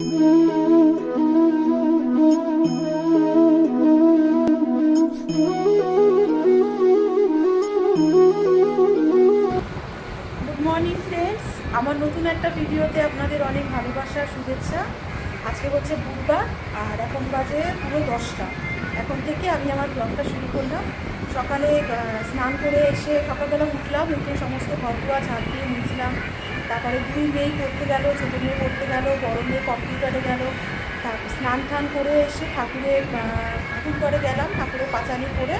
আমার নতুন একটা ভিডিওতে আপনাদের অনেক ভালোবাসা, শুভেচ্ছা। আজকে হচ্ছে বুধবার, আর এখন বাজে পুরো দশটা। এখন থেকে আমি আমার ব্লগটা শুরু করলাম। সকালে স্নান করে এসে সকালবেলা উঠলাম, উঠে সমস্ত ঘরগুলো ঝাড় দিয়ে মুছলাম। তারপরে দুই মেয়ে পড়তে গেল, ছোটো মেয়ে পড়তে গেল, বড় মেয়ে কম্পিউটারে গেল। স্নান টান করে এসে ঠাকুরের ঠাকুর ঘরে গেলাম, ঠাকুরের পাঁচালি করে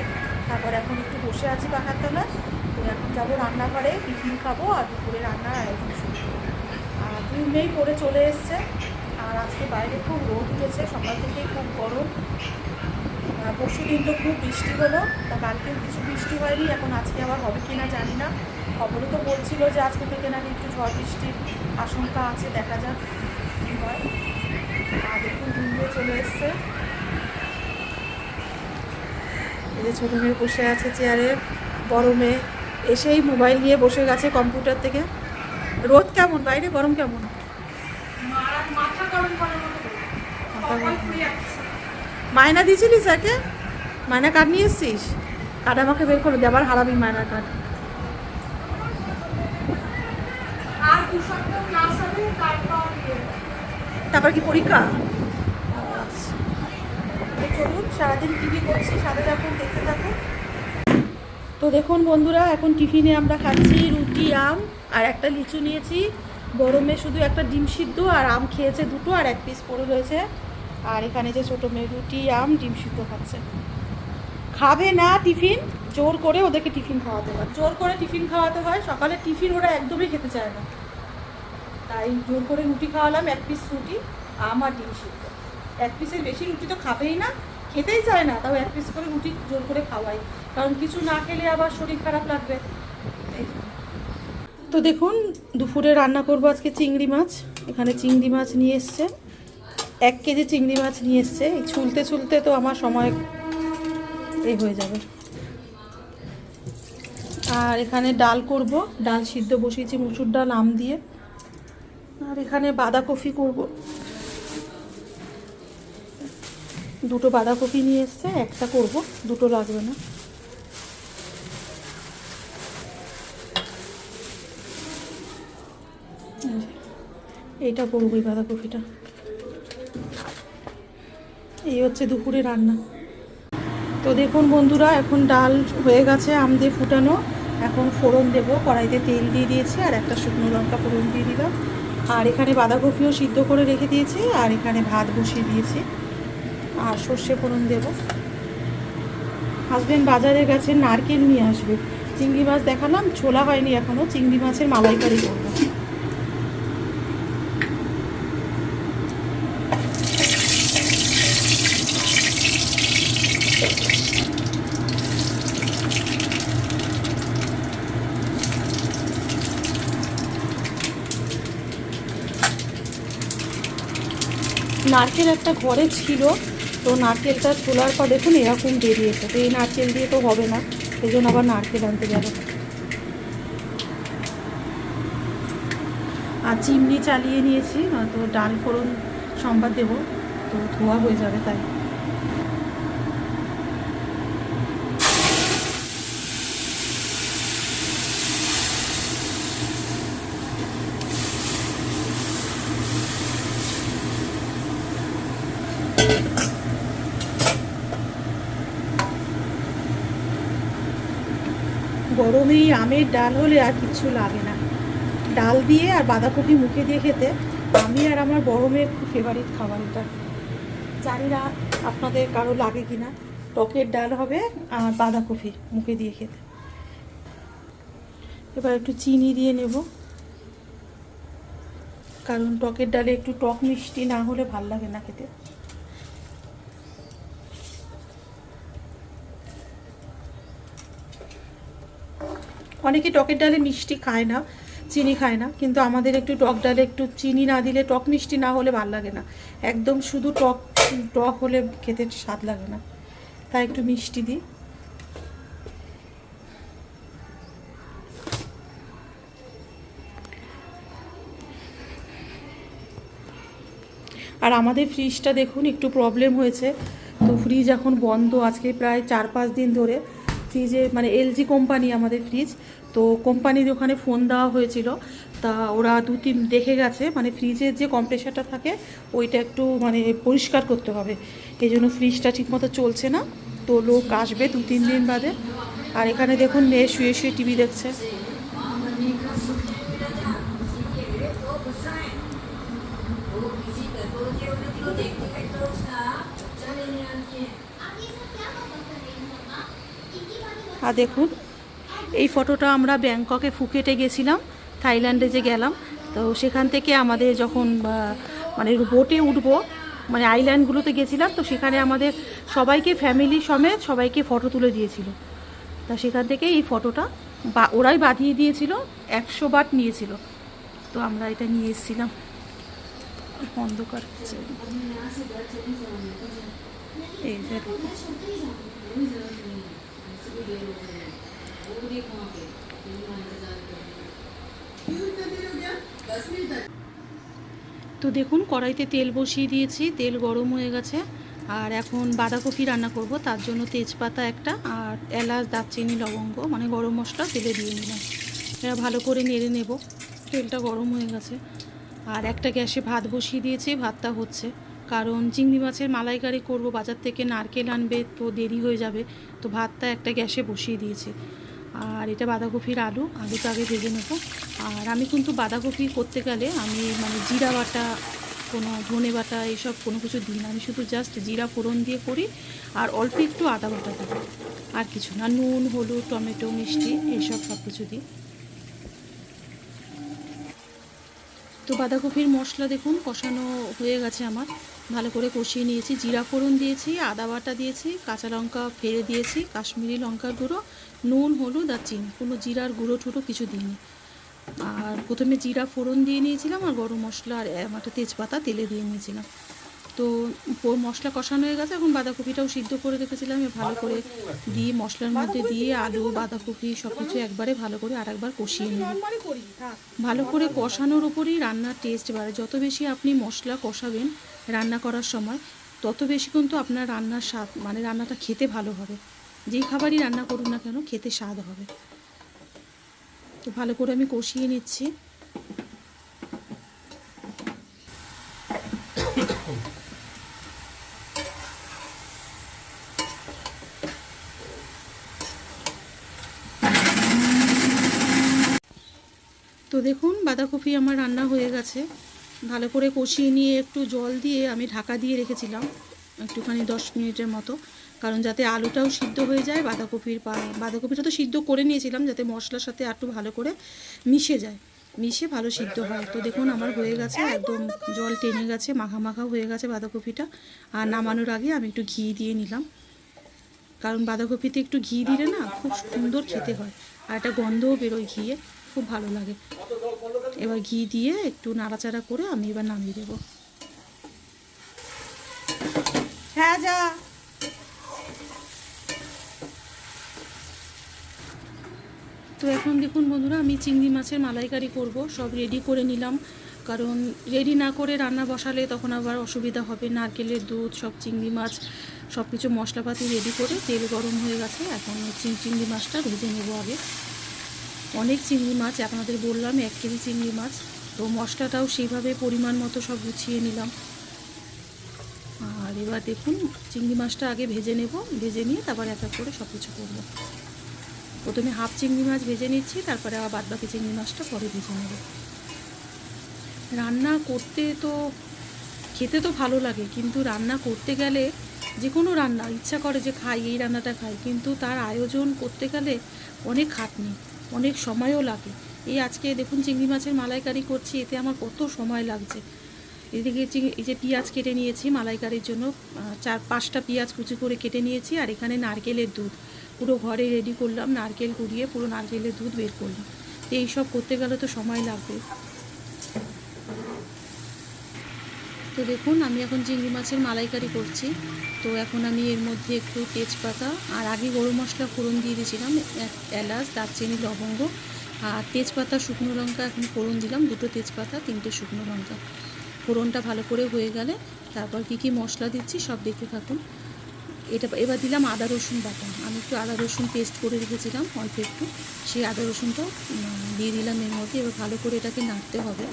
তারপর এখন একটু বসে আছি পাখার তলায় তো এখন যাব রান্নাঘরে, টিফিন খাব আর দুপুরে রান্নার আয়োজন শুরু করব। আর দুই মেয়েই পরে চলে এসছে। আর আজকে বাইরে খুব রোদ উঠেছে, সকাল থেকেই খুব গরম। পরশু দিন তো খুব বৃষ্টি হলো, তা কালকে কিছু বৃষ্টি হয়নি, এখন আজকে আবার হবে কি না জানি না। খবরে তো বলছিল যে আজকে থেকে নাকি একটু ঝড় বৃষ্টির আশঙ্কা আছে দেখা যাক কী হয়। আর দেখুন দিন চলে এসছে। এই যে ছোটো মেয়ে বসে আছে চেয়ারে বড় মেয়ে এসেই মোবাইল নিয়ে বসে গেছে কম্পিউটার থেকে। রোদ কেমন? বাইরে গরম কেমন। মায়না দিয়েছিলিস একে? মায়না কার্ড নিয়ে এসছিস? কার্ড আমাকে বের করে দে আবার হারাবি মায়নার কার্ড আর দু সপ্তাহ ক্লাস হবে তারপর ইয়ে। তারপর কি পরীক্ষা? আচ্ছা। সারাদিন সাথে দেখতে তো দেখুন বন্ধুরা, এখন টিফিনে আমরা খাচ্ছি রুটি, আম, আর একটা লিচু নিয়েছি। গরমে শুধু একটা ডিম সিদ্ধ, আর আম খেয়েছে দুটো, আর এক পিস পড়ে রয়েছে। আর এখানে যে ছোটো মেয়ে রুটি, আম, ডিম সিদ্ধ খাচ্ছে। খাবে না টিফিন, জোর করে ওদেরকে টিফিন খাওয়াতে হয়। জোর করে টিফিন খাওয়াতে হয়, সকালে টিফিন ওরা একদমই খেতে চায় না। তাই জোর করে রুটি খাওয়ালাম, এক পিস রুটি, আম আর ডিম সিদ্ধ। এক পিসের বেশি রুটি তো খাবেই না, খেতেই চায় না, তাও এক পিস করে রুটি জোর করে খাওয়াই। কারণ কিছু না খেলে আবার শরীর খারাপ লাগবে। তো দেখুন, দুপুরে রান্না করব আজকে চিংড়ি মাছ। এখানে চিংড়ি মাছ নিয়ে এসছে। এক কেজি চিংড়ি মাছ নিয়ে এসছে। এই ছুলতে ছুলতে তো আমার সময় এই হয়ে যাবে। আর এখানে ডাল করব। ডাল সিদ্ধ বসিয়েছি মুসুর ডাল, আম দিয়ে। আর এখানে বাঁধাকপি করব। দুটো বাঁধাকপি নিয়ে এসছে, একটা করব, দুটো লাগবে না। এইটা করব এই বাঁধাকপিটা। এই হচ্ছে দুপুরে রান্না। তো দেখুন বন্ধুরা, এখন ডাল হয়ে গেছে, আম দিয়ে ফুটানো। এখন ফোড়ন দেব, কড়াইতে তেল দিয়ে দিয়েছি, আর একটা শুকনো লঙ্কা ফোড়ন দিয়ে দিলাম। আর এখানে বাঁধাকপিও সিদ্ধ করে রেখে দিয়েছি, আর এখানে ভাত বসিয়ে দিয়েছি। আর সর্ষে ফোড়ন দেব। হাজবেন্ড বাজারে গেছে, নারকেল নিয়ে আসবে। চিংড়ি মাছ দেখালাম, ছোলা হয়নি এখনও চিংড়ি মাছের মালাইকারি করব। নারকেল একটা ঘরে ছিল, তো নারকেলটা তোলার পর দেখুন এরকম বেরিয়েছে। তো এই নারকেল দিয়ে তো হবে না, এই জন্য আবার নারকেল আনতে গেল আর চিমনি চালিয়ে নিয়েছি তো ডাল ফোড়ন সম্বাদ দেবো, তো ধোয়া হয়ে যাবে তাই। গরমে আমের ডাল হলে আর কিছু লাগে না। ডাল দিয়ে আর বাঁধাকপি মুখে দিয়ে খেতে আমি আর আমার বড় মেয়ের খুব ফেভারিট খাবার এটা। জানি না আপনাদের কারও লাগে কি না টকের ডাল হবে আর বাঁধাকপি মুখে দিয়ে খেতে। এবার একটু চিনি দিয়ে নেব। কারণ টকের ডালে একটু টক মিষ্টি না হলে ভালো লাগে না খেতে। অনেকে টকের ডালে মিষ্টি খায় না, চিনি খায় না, কিন্তু আমাদের একটু টক ডালে একটু চিনি না দিলে টক মিষ্টি না হলে ভালো লাগে না। একদম শুধু টক টক হলে খেতে স্বাদ লাগে না। তাই একটু মিষ্টি দিই। আর আমাদের ফ্রিজটা দেখুন, একটু প্রবলেম হয়েছে। তো ফ্রিজ এখন বন্ধ আজকে প্রায় চার পাঁচ দিন ধরে। ফ্রিজে মানে এলজি কোম্পানি আমাদের ফ্রিজ তো কোম্পানির ওখানে ফোন দেওয়া হয়েছিল। তা ওরা দু তিন দেখে গেছে মানে ফ্রিজের যে কম্প্রেসারটা থাকে, ওইটা একটু মানে পরিষ্কার করতে হবে। এই জন্য ফ্রিজটা ঠিকমতো চলছে না। তো লোক আসবে দু তিন দিন বাদে। আর এখানে দেখুন মেয়ে শুয়ে শুয়ে টিভি দেখছে। আর দেখুন এই ফটোটা আমরা ব্যাংককে ফুকেটে গেছিলাম, থাইল্যান্ডে যে গেলাম। তো সেখান থেকে আমাদের যখন মানে বোটে উঠবো মানে আইল্যান্ডগুলোতে গেছিলাম, তো সেখানে আমাদের সবাইকে ফ্যামিলি সমেত সবাইকে ফটো তুলে দিয়েছিল। তা সেখান থেকে এই ফটোটা বা, ওরাই বাঁধিয়ে দিয়েছিল, একশো বাট নিয়েছিল। তো আমরা এটা নিয়ে এসেছিলাম। অন্ধকার তো দেখুন, কড়াইতে তেল বসিয়ে দিয়েছি, তেল গরম হয়ে গেছে। আর এখন বাঁধাকপি রান্না করব, তার জন্য তেজপাতা একটা আর এলাচ, দারচিনি, লবঙ্গ মানে গরম মশলা তেলে দিয়ে নিলাম। এটা ভালো করে নেড়ে নেব, তেলটা গরম হয়ে গেছে। আর একটা গ্যাসে ভাত বসিয়ে দিয়েছি, ভাতটা হচ্ছে। কারণ চিংড়ি মাছের মালাইকারি করব, বাজার থেকে নারকেল আনবে, তো দেরি হয়ে যাবে, তো ভাতটা একটা গ্যাসে বসিয়ে দিয়েছি। আর এটা বাঁধাকপির আলু, আলুটা আগে ভেজে নেব। আর আমি কিন্তু বাঁধাকপি করতে গেলে আমি মানে জিরা বাটা, কোনো ধনে বাটা, এইসব কোনো কিছু দিই না। আমি শুধু জাস্ট জিরা ফোড়ন দিয়ে করি আর অল্প একটু আদা বাটা দিই। আর কিছু না, নুন, হলুদ, টমেটো, মিষ্টি, এইসব সব কিছু দিই। তো বাঁধাকপির মশলা দেখুন, কষানো হয়ে গেছে আমার। ভালো করে কষিয়ে নিয়েছি। জিরা ফোড়ন দিয়েছি, আদা বাটা দিয়েছি, কাঁচা লঙ্কা ফেলে দিয়েছি, কাশ্মীরি লঙ্কার গুঁড়ো নুন, হলুদ আর চিনি। কোনো জিরার গুঁড়ো টুড়ো কিছু দিইনি। আর প্রথমে জিরা ফোড়ন দিয়ে নিয়েছিলাম আর গরম মশলা আর একটা তেজপাতা তেলে দিয়ে নিয়েছিলাম। তো মশলা কষানো হয়ে গেছে, এখন বাঁধাকপিটাও সিদ্ধ করে রেখেছিলাম। ভালো করে দিয়ে মশলার মধ্যে দিয়ে আলু, বাঁধাকপি সব কিছু একবারে ভালো করে আরেকবার কষিয়ে নেব। ভালো করে কষানোর উপরেই রান্নার টেস্ট বাড়ে। যত বেশি আপনি মশলা কষাবেন রান্না করার সময়, তত বেশি কিন্তু আপনার রান্নার স্বাদ মানে রান্নাটা খেতে ভালো হবে। যেই খাবারই রান্না করুন না কেন, খেতে স্বাদ হবে। তো ভালো করে আমি কষিয়ে নিচ্ছি। তো দেখুন, বাঁধাকপি আমার রান্না হয়ে গেছে। ভালো করে কষিয়ে নিয়ে একটু জল দিয়ে আমি ঢাকা দিয়ে রেখেছিলাম, একটুখানি দশ মিনিটের মতো। কারণ যাতে আলুটাও সিদ্ধ হয়ে যায়, বাঁধাকপির বাঁধাকপিটা তো সিদ্ধ করে নিয়েছিলাম যাতে মশলার সাথে একটু ভালো করে মিশে যায়। মিশে ভালো সিদ্ধ হয়। তো দেখুন, আমার হয়ে গেছে, একদম জল টেনে গেছে মাখা মাখা হয়ে গেছে বাঁধাকপিটা। আর নামানোর আগে আমি একটু ঘি দিয়ে নিলাম। কারণ বাঁধাকপিতে একটু ঘি দিলে না খুব সুন্দর খেতে হয়। আর একটা গন্ধও বেরোয় ঘিয়ে, খুব ভালো লাগে। এবার ঘি দিয়ে একটু নাড়াচাড়া করে আমি এবার নামিয়ে দেবো। হ্যাঁ যা। তো এখন দেখুন বন্ধুরা, আমি চিংড়ি মাছের মালাইকারি করব, সব রেডি করে নিলাম। কারণ রেডি না করে রান্না বসালে তখন আবার অসুবিধা হবে। নারকেলের দুধ, সব চিংড়ি মাছ সব কিছু মশলাপাতি রেডি করে তেল গরম হয়ে গেছে। এখন চিংড়ি মাছটা ভেজে নেব আগে। অনেক চিংড়ি মাছ, আপনাদের বললাম এক কেজি চিংড়ি মাছ। তো মশলাটাও সেইভাবে পরিমাণ মতো সব গুছিয়ে নিলাম। আর এবার দেখুন, চিংড়ি মাছটা আগে ভেজে নেব। ভেজে নিয়ে তারপর এক এক করে সব কিছু করব। প্রথমে হাফ চিংড়ি মাছ ভেজে নিচ্ছি, তারপরে আবার বাদ বাকি চিংড়ি মাছটা পরে ভেজে নেব। রান্না করতে তো, খেতে তো ভালো লাগে, কিন্তু রান্না করতে গেলে যে কোনো রান্না, ইচ্ছা করে যে খাই, এই রান্নাটা খাই, কিন্তু তার আয়োজন করতে গেলে অনেক খাটনি, অনেক সময়ও লাগে। এই আজকে দেখুন চিংড়ি মাছের মালাইকারি করছি, এতে আমার কত সময় লাগছে। এদিকে এই যে পেঁয়াজ কেটে নিয়েছি, মালাইকারির জন্য চার, পাঁচটা পেঁয়াজ কুচি করে কেটে নিয়েছি, আর এখানে নারকেলের দুধ। পুরো ঘরে রেডি করলাম, নারকেল কুড়িয়ে পুরো নারকেলের দুধ বের করলাম। তো এইসব করতে গেলে তো সময় লাগবে। তো দেখুন, আমি এখন চিংড়ি মাছের মালাইকারি করছি। তো এখন আমি এর মধ্যে একটু তেজপাতা আর আগে গরম মশলা ফোড়ন দিয়ে দিয়েছিলাম এলাচ, দারচিনি, লবঙ্গ আর তেজপাতা, শুকনো লঙ্কা এখন ফোড়ন দিলাম, দুটো তেজপাতা, তিনটে শুকনো লঙ্কা। ফোড়নটা ভালো করে হয়ে গেলে তারপর কী কী মশলা দিচ্ছি সব দেখতে থাকুন। এটা এবার দিলাম আদা রসুন বাটা। আমি একটু আদা রসুন পেস্ট করে রেখেছিলাম, অল্প একটু। সেই আদা রসুনটা দিয়ে দিলাম এর মধ্যে। এবার ভালো করে এটাকে নাড়তে হবে।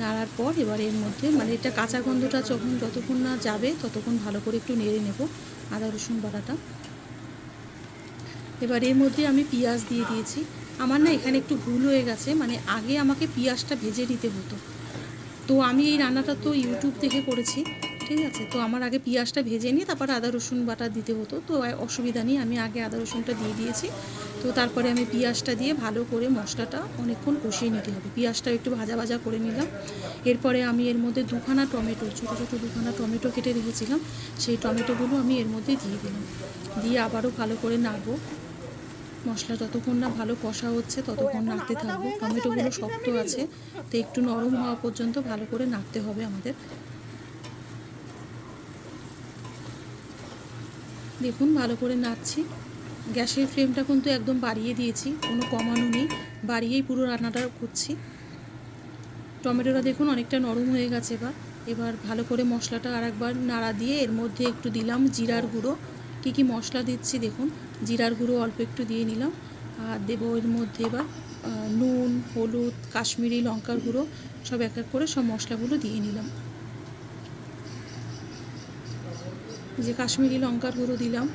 নাড়ার পর এবার এর মধ্যে মানে এটা কাঁচা গন্ধটা যখন যতক্ষণ না যাবে, ততক্ষণ ভালো করে একটু নেড়ে নেব আদা রসুন বাটাটা। এবার এর মধ্যে আমি পেঁয়াজ দিয়ে দিয়েছি। আমার না এখানে একটু ভুল হয়ে গেছে মানে আগে আমাকে পেঁয়াজটা ভেজে নিতে হতো। তো আমি এই রান্নাটা তো ইউটিউব থেকে করেছি। ঠিক আছে, তো আমার আগে পেঁয়াজটা ভেজে নিয়ে তারপর আদা, রসুন বাটা দিতে হতো, তো অসুবিধা নেই, আমি আগে আদা, রসুনটা দিয়ে দিয়েছি। তো তারপরে আমি পেঁয়াজটা দিয়ে ভালো করে মশলাটা অনেকক্ষণ কষিয়ে নিতে হবে। পেঁয়াজটা একটু ভাজা ভাজা করে নিলাম। এরপরে আমি এর মধ্যে দুখানা টমেটো, ছোটো ছোটো দুখানা টমেটো কেটে রেখেছিলাম। সেই টমেটোগুলো আমি এর মধ্যে দিয়ে দিলাম। দিয়ে আবারও ভালো করে নাড়বো। মশলা যতক্ষণ না ভালো কষা হচ্ছে, ততক্ষণ নাড়তে থাকব। টমেটোগুলো শক্ত আছে, তো একটু নরম হওয়া পর্যন্ত ভালো করে নাড়তে হবে আমাদের। দেখুন, ভালো করে নাড়ছি। গ্যাসের ফ্লেমটা কিন্তু একদম বাড়িয়ে দিয়েছি, কোনো কমানো নেই। বাড়িয়েই পুরো রান্নাটা করছি। টমেটোটা দেখুন অনেকটা নরম হয়ে গেছে এবার। এবার ভালো করে মশলাটা আর একবার নাড়া দিয়ে এর মধ্যে একটু দিলাম জিরার গুঁড়ো। কী কী মশলা দিচ্ছি দেখুন, জিরার গুঁড়ো অল্প একটু দিয়ে নিলাম। আর দেবো এর মধ্যে এবার নুন, হলুদ, কাশ্মীরি লঙ্কার গুঁড়ো, সব এক এক করে সব মশলাগুলো দিয়ে নিলাম। যে কাশ্মীরি লঙ্কার গুঁড়ো দিলাম।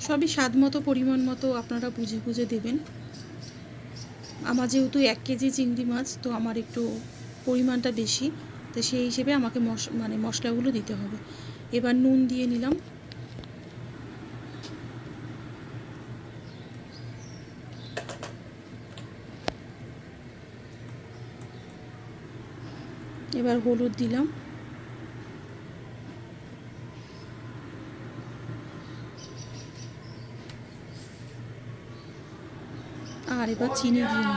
সবই স্বাদ মতো, পরিমাণ মতো আপনারা বুঝে বুঝে দেবেন। আমার যেহেতু এক কেজি চিংড়ি মাছ, তো আমার একটু পরিমাণটা বেশি, তো সেই হিসেবে আমাকে মশ মানে মশলাগুলো দিতে হবে। এবার নুন দিয়ে নিলাম। এবার হলুদ দিলাম। আর এবার চিনি দিয়ে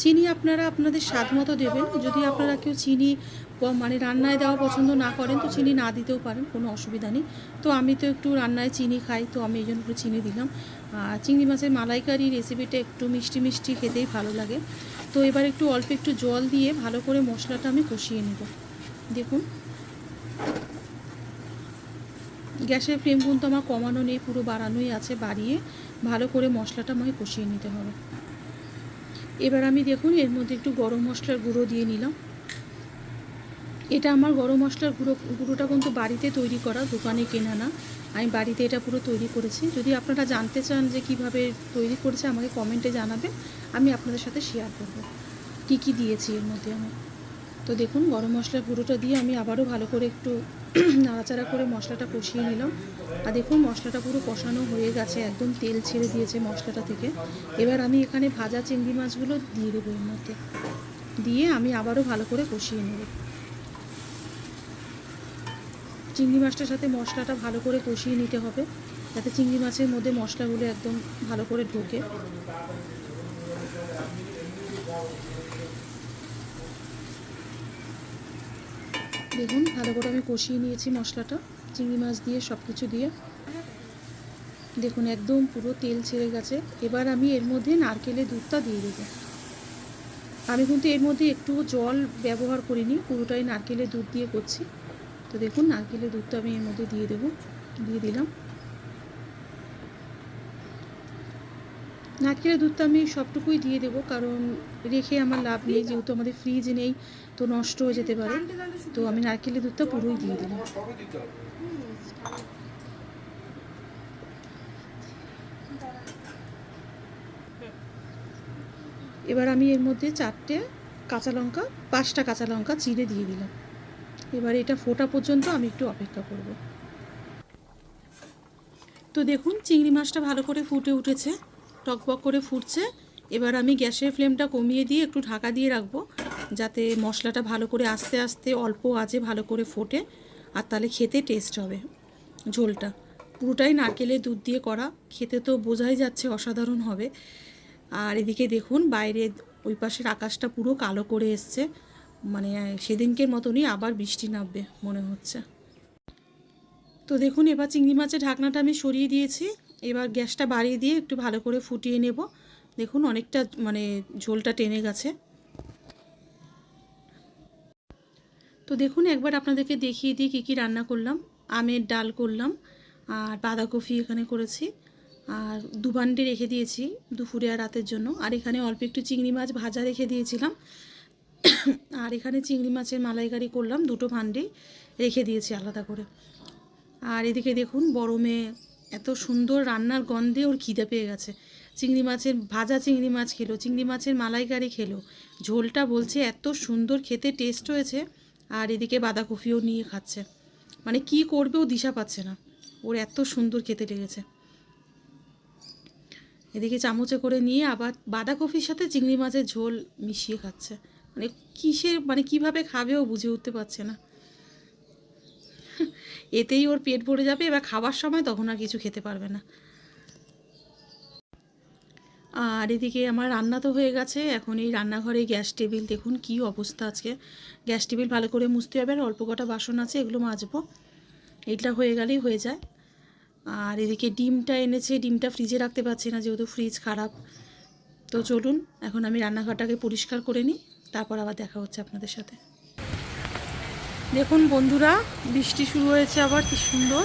চিনি আপনারা আপনাদের স্বাদ মতো দেবেন। যদি আপনারা কেউ চিনি মানে রান্নায় দেওয়া পছন্দ না করেন, তো চিনি না দিতেও পারেন, কোনো অসুবিধা নেই। তো আমি তো একটু রান্নায় চিনি খাই, তো আমি এই জন্য একটু চিনি দিলাম। আর চিংড়ি মাছের মালাইকারি রেসিপিটা একটু মিষ্টি মিষ্টি খেতেই ভালো লাগে। তো এবার একটু অল্প একটু জল দিয়ে ভালো করে মশলাটা আমি কষিয়ে নেব। দেখুন। গ্যাসের ফ্লেম কিন্তু আমার কমানো নেই, পুরো বাড়ানোই আছে বাড়িয়ে। ভালো করে মশলাটা আমাকে কষিয়ে নিতে হবে। এবার আমি দেখুন, এর মধ্যে একটু গরম মশলার গুঁড়ো দিয়ে নিলাম। এটা আমার গরম মশলার গুঁড়ো, গুঁড়োটা কিন্তু বাড়িতে তৈরি করা, দোকানে কেনা না। আমি বাড়িতে এটা পুরো তৈরি করেছি। যদি আপনারা জানতে চান যে কীভাবে তৈরি করেছে, আমাকে কমেন্টে জানাবেন। আমি আপনাদের সাথে শেয়ার করব। কী কী দিয়েছি এর মধ্যে আমি? তো দেখুন, গরম মশলার গুঁড়োটা দিয়ে আমি আবারও ভালো করে একটু নাড়াচাড়া করে মশলাটা কষিয়ে নিলাম। আর দেখুন, মশলাটা পুরো কষানো হয়ে গেছে, একদম তেল ছেড়ে দিয়েছে মশলাটা থেকে। এবার আমি এখানে ভাজা চিংড়ি মাছগুলো দিয়ে দেবো এর মধ্যে। দিয়ে আমি আবারও ভালো করে কষিয়ে নেব। চিংড়ি মাছটার সাথে মশলাটা ভালো করে কষিয়ে নিতে হবে। যাতে চিংড়ি মাছের মধ্যে মশলাগুলো একদম ভালো করে ঢোকে। দেখুন, ভালো করে আমি কষিয়ে নিয়েছি মশলাটা। চিংড়ি মাছ দিয়ে সব কিছু দিয়ে। দেখুন, একদম পুরো তেল ছেড়ে গেছে। এবার আমি এর মধ্যে নারকেলের দুধটা দিয়ে দেবো। আমি কিন্তু এর মধ্যে একটু জল ব্যবহার করিনি, পুরোটাই নারকেলের দুধ দিয়ে করছি। তো দেখুন, নারকেলের দুধটা আমি এর মধ্যে দিয়ে দেবো, দিয়ে দিলাম। নারকেলের দুধটা আমি সবটুকুই দিয়ে দেবো, কারণ রেখে আমার লাভ নেই, যেহেতু আমাদের ফ্রিজ নেই, তো নষ্ট হয়ে যেতে পারে। তো আমি নারকেলের দুধটা পুরোই দিয়ে দিলাম। এবার আমি এর মধ্যে চারটে কাঁচা লঙ্কা, পাঁচটা কাঁচা লঙ্কা চিড়ে দিয়ে দিলাম। এবার এটা ফোটা পর্যন্ত আমি একটু অপেক্ষা করব। তো দেখুন, চিংড়ি মাছটা ভালো করে ফুটে উঠেছে, টকবক করে ফুটছে। এবার আমি গ্যাসের ফ্লেমটা কমিয়ে দিয়ে একটু ঢাকা দিয়ে রাখব, যাতে মশলাটা ভালো করে আস্তে আস্তে, অল্প আজে ভালো করে ফোটে, আর তাহলে খেতে টেস্ট হবে ঝোলটা। পুরোটাই নারকেলের দুধ দিয়ে করা, খেতে তো বোঝাই যাচ্ছে অসাধারণ হবে। আর এদিকে দেখুন, বাইরে ওই পাশের আকাশটা পুরো কালো করে এসছে। মানে সেদিনকের মতনই আবার বৃষ্টি নামবে মনে হচ্ছে। তো দেখুন, এবার চিংড়ি মাছের ঢাকনাটা আমি সরিয়ে দিয়েছি। এবার গ্যাসটা বাড়িয়ে দিয়ে একটু ভালো করে ফুটিয়ে নেব। দেখুন, অনেকটা মানে ঝোলটা টেনে গেছে। তো দেখুন, একবার আপনাদেরকে দেখিয়ে দিই কী কী রান্না করলাম। আমের ডাল করলাম আর বাঁধাকপি এখানে করেছি। আর দুবান্ডি রেখে দিয়েছি দুপুরে আর রাতের জন্য। আর এখানে অল্প একটু চিংড়ি মাছ ভাজা রেখে দিয়েছিলাম। আর এখানে চিংড়ি মাছের মালাইকারি করলাম, দুটো ভান্ডি রেখে দিয়েছি আলাদা করে। আর এদিকে দেখুন বড় মেয়ে এত সুন্দর রান্নার গন্ধে ওর খিদে পেয়ে গেছে। চিংড়ি মাছের, ভাজা চিংড়ি মাছ খেলো, চিংড়ি মাছের মালাইকারি খেলো। ঝোলটা বলছে এত সুন্দর, খেতে টেস্ট হয়েছে। আর এদিকে বাঁধাকপিও নিয়ে খাচ্ছে। মানে কি করবে ও দিশা পাচ্ছে না। ওর এত সুন্দর খেতে লেগেছে। এদিকে চামচে করে নিয়ে আবার বাঁধাকপির সাথে চিংড়ি মাছের ঝোল মিশিয়ে খাচ্ছে। মানে কিসের মানে কীভাবে খাবে ও বুঝে উঠতে পারছে না। এতেই ওর পেট ভরে যাবে, এবার খাবার সময় তখন আর কিছু খেতে পারবে না। আর এদিকে আমার রান্না তো হয়ে গেছে, এখন এই রান্নাঘরে গ্যাস টেবিল, দেখুন কি অবস্থা আজকে। গ্যাস টেবিল ভালো করে মুছতে হবে, আর অল্প কটা বাসন আছে, এগুলো মাজবো। এটা হয়ে গেলেই হয়ে যায়। আর এদিকে ডিমটা এনেছে, ডিমটা ফ্রিজে রাখতে পারছি না, যেহেতু ফ্রিজ খারাপ। তো চলুন, এখন আমি রান্নাঘরটাকে পরিষ্কার করে নিই। তারপর আবার দেখা হচ্ছে আপনাদের সাথে। দেখুন বন্ধুরা বৃষ্টি শুরু হয়েছে আবার কি সুন্দর।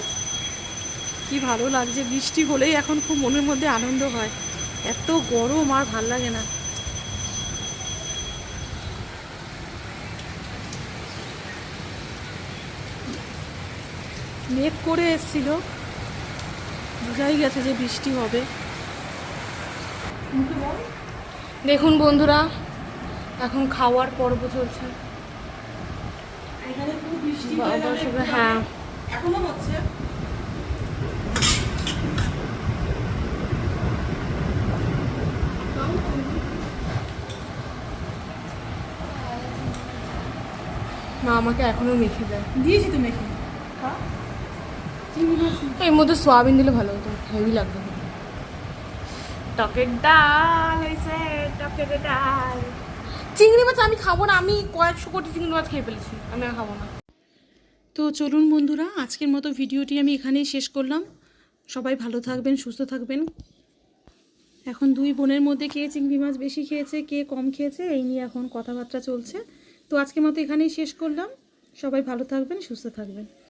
কি ভালো লাগছে বৃষ্টি হলেই এখন খুব মনের মধ্যে আনন্দ হয়। এত গরম আর ভালো লাগে না। মেঘ করে এসছিল। বোঝাই গেছে যে বৃষ্টি হবে। দেখুন বন্ধুরা এখন খাওয়ার পর্ব চলছে। এখানে খুব বৃষ্টি বাবা, হয়ে। এখনও হচ্ছে। মা আমাকে এখনও মেখে দেয়। দিয়েছি তো মেখে। এর মধ্যে সোয়াবিন দিলে ভালো হতো হেভি লাগতো। টকের ডাল হয়েছে টকের ডাল। চিংড়ি মাছ আমি খাব না, আমি কয়েকশো কোটি চিংড়ি মাছ খেয়ে ফেলেছি, আমি আর খাব না। তো চলুন বন্ধুরা, আজকের মতো ভিডিওটি আমি এখানেই শেষ করলাম। সবাই ভালো থাকবেন, সুস্থ থাকবেন। এখন দুই বোনের মধ্যে কে চিংড়ি মাছ বেশি খেয়েছে, কে কম খেয়েছে, এই নিয়ে এখন কথাবার্তা চলছে। তো আজকের মতো এখানেই শেষ করলাম। সবাই ভালো থাকবেন, সুস্থ থাকবেন।